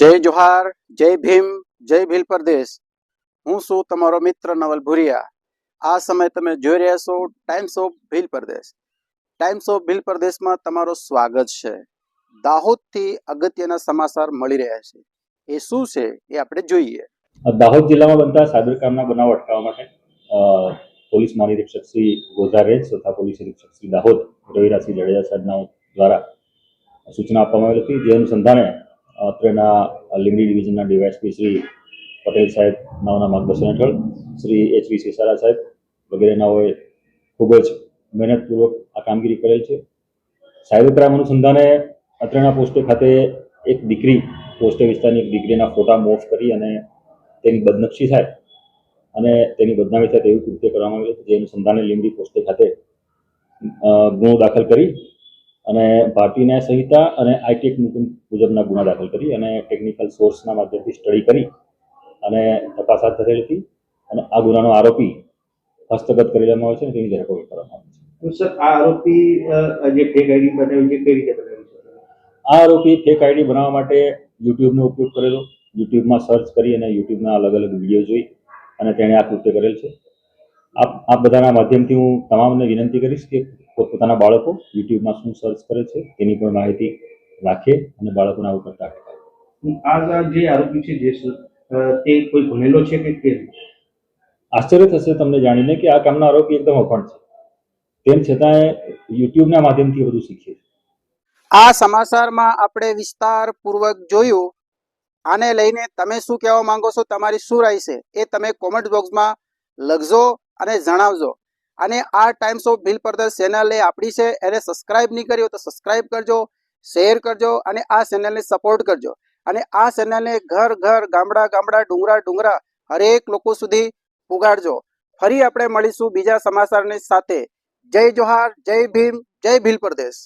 જય જોહાર, જય ભીમ, જય ભીલ પ્રદેશ હું છું તમારો મિત્ર નવલ ભુરિયા. આ સમય તમે જોઈ રહ્યા છો times of Bhil Pradesh times of Bhil પ્રદેશમાં તમારું સ્વાગત છે. દાહોદથી અગત્યના સમાચાર મળી રહ્યા છે. એ શું છે એ આપણે જોઈએ. દાહોદ જિલ્લામાં બનતા સાયબર ક્રાઇમના બનાવ અટકાવવા માટે પોલીસ મહાનિરીક્ષક શ્રી ગોઝારેજ તથા પોલીસ નિરીક્ષક શ્રી દાહોદ, રવિરાજસિંહ જાડેજા સાહેબના દ્વારા સૂચના આપવામાં આવેલી હતી. જે અનુસંધાને અત્રેના Limbdi ડિવિઝનના D Y S P Shri Patel સાહેબ નાઓના માર્ગદર્શન હેઠળ શ્રી એચવી સિસારા સાહેબ વગેરેનાઓએ ખૂબ જ મહેનતપૂર્વક આ કામગીરી કરેલ છે. સાયબર ક્રાઇમ અનુસંધાને અત્રેના પોસ્ટે ખાતે એક દીકરી પોસ્ટે વિસ્તારની એક દીકરીના ફોટા મોફ કરી અને તેની બદનક્ષી થાય અને તેની બદનામી થાય તેવી કૃત્ય કરવામાં આવ્યું જે અનુસંધાને લીંબડી પોસ્ટે ખાતે ગુનો દાખલ કરી અને ભારતીય ન્યાય સંહિતા અને આઈટી એક્ટ મુજબના ગુના દાખલ કરી અને ટેકનિકલ સોર્સના માધ્યમથી સ્ટડી કરી અને તપાસ હાથ ધરેલી હતી અને આ ગુનાનો આરોપી હસ્તગત કરી લેવામાં આવે છે અને તેની ધરપકડ કરવામાં આવે છે. સર આ આરોપી જે ફેક આઈડી બનાવી છે કઈ રીતે બનાવી છે? આ આરોપી ફેક આઈડી બનાવવા માટે યુટ્યુબનો ઉપયોગ કરેલો. યુટ્યુબમાં સર્ચ કરી અને યુટ્યુબના અલગ અલગ વીડિયો જોઈ અને તેણે આ કૃત્ય કરેલ છે. આપ આ બધાના માધ્યમથી હું તમામને વિનંતી કરીશ કે પોતપોતાના બાળકો યુટ્યુબમાં શું સર્ચ કરે છે તેની પણ માહિતી રાખે અને બાળકોને આવું કરતા અટકાવે આ જે આરોપી છે જે તે કોઈ ભણેલો છે કે કેમ આશ્ચર્ય થશે તમને જાણીને કે આ કામના આરોપી એકદમ અખંડ છે. તેમ છતાં યુટ્યુબના માધ્યમથી બધું શીખે આ સમાચારમાં આપણે વિસ્તારપૂર્વક જોયું. આને લઈને તમે શું કહેવા માંગો છો તમારી શું રાય છે એ તમે કોમેન્ટ બોક્સમાં લખજો અને જણાવજો. અને આ Times of Bhil Pradesh channel આપણી છે. એને સબસ્ક્રાઇબ નહીં કરી હોય તો સબસ્ક્રાઇબ કરજો શેર કરજો અને આ ચેનલને સપોર્ટ કરજો. અને આ ચેનલને ઘર ઘર, ગામડા ગામડા, ડુંગરા ડુંગરા હરેક લોકો સુધી પુગાડજો. ફરી આપણે મળીશું બીજા સમાચારની સાથે. જય જોહાર, જય ભીમ, જય ભીલ પ્રદેશ